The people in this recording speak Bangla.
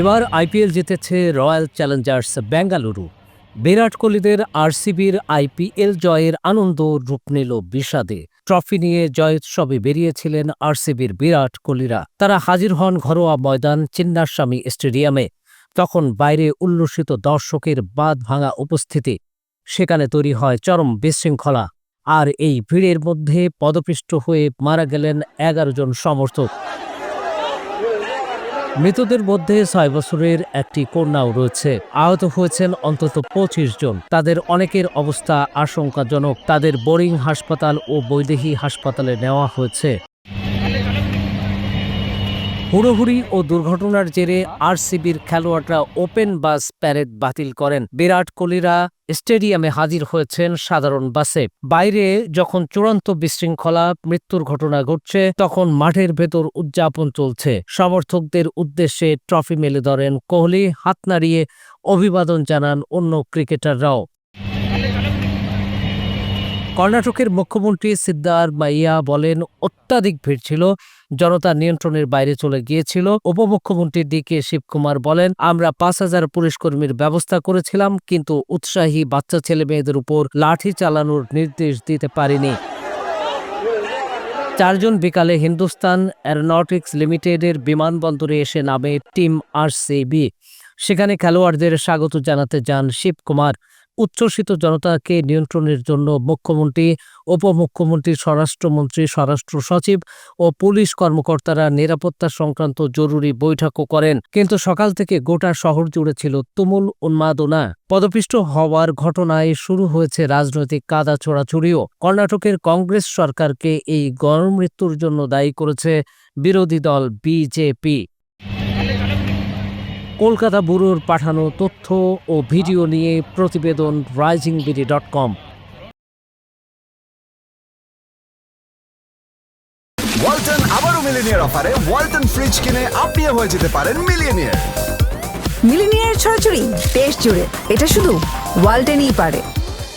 এবার আইপিএল জিতেছে রয়্যাল চ্যালেঞ্জার্স বেঙ্গালুরু। বিরাট কোহলিদের আরসিবির আইপিএল জয়ের আনন্দ রূপ নিল বিষাদে। ট্রফি নিয়ে জয়োৎসবে বেরিয়েছিলেন আরসিবির বিরাট কোহলিরা। তারা হাজির হন ঘরোয়া ময়দান চিন্নাস্বামী স্টেডিয়ামে। তখন বাইরে উল্লসিত দর্শকের বাদ ভাঙা উপস্থিতি। সেখানে তৈরি হয় চরম বিশৃঙ্খলা। আর এই ভিড়ের মধ্যে পদপিষ্ট হয়ে মারা গেলেন এগারো জন সমর্থক। মৃতদের মধ্যে ছয় বছরের একটি কন্যাও রয়েছে। আহত হয়েছেন অন্তত পঁচিশ জন। তাদের অনেকের অবস্থা আশঙ্কাজনক। তাদের বোরিং হাসপাতাল ও বৈদেহী হাসপাতালে নেওয়া হয়েছে। হুড়োহুড়ি ও দুর্ঘটনার জেরে আরসিবির খেলোয়াড়রা ওপেন বাস প্যারেড বাতিল করেন। বিরাট কোহলিরা স্টেডিয়ামে হাজির হয়েছেন সাধারণ বাসে। বাইরে যখন চূড়ান্ত বিশৃঙ্খলা, মৃত্যুর ঘটনা ঘটছে, তখন মাঠের ভেতর উদযাপন চলছে। সমর্থকদের উদ্দেশ্যে ট্রফি মেলে ধরেন কোহলি, হাত নাড়িয়ে অভিবাদন জানান অন্য ক্রিকেটাররাও। কর্ণাটকের মুখ্যমন্ত্রী সিদ্দার মাইয়া বলেন, অত্যাধিক ভিড় ছিল জনতা নিয়ন্ত্রণের বাইরে চলে গিয়েছিল। উপমুখ্যমন্ত্রী ডি কে শিবকুমার বলেন, আমরা পাঁচ হাজার পুলিশ কর্মীর ব্যবস্থা করেছিলাম, কিন্তু উৎসাহী বাচ্চা ছেলে মেয়েদের উপর লাঠি চালানোর নির্দেশ দিতে পারিনি। চারজন বিকালে হিন্দুস্তান অ্যারোনটিক্স লিমিটেডের বিমানবন্দরে এসে নামে টিম আরসিবি। সেখানে খেলোয়াড়দের স্বাগত জানাতে যান শিবকুমার। উচ্ছ্বসিত জনতাকে নিয়ন্ত্রণের জন্য মুখ্যমন্ত্রী, উপমুখ্যমন্ত্রী, স্বরাষ্ট্রমন্ত্রী, স্বরাষ্ট্র সচিব ও পুলিশ কর্মকর্তারা নিরাপত্তা সংক্রান্ত জরুরি বৈঠকও করেন। কিন্তু সকাল থেকে গোটা শহর জুড়ে ছিল তুমুল উন্মাদনা। পদপিষ্ট হওয়ার ঘটনায় শুরু হয়েছে রাজনৈতিক কাদা ছোড়াছুড়িও। কর্ণাটকের কংগ্রেস সরকারকে এই গণমৃত্যুর জন্য দায়ী করেছে বিরোধী দল বিজেপি। কলকাতা ব্যুরোর পাঠানো তথ্য ও ভিডিও নিয়ে প্রতিবেদন Rising BD dot com Walton আবারও মিলিনিয়ার অফারে ওয়ালটন ফ্রিজ কিনে আপনিও হয়ে যেতে পারেন মিলিনিয়ার। মিলিনিয়ার ছড়াছড়ি দেশ জুড়ে। এটা শুধু ওয়ালটেনই পারে।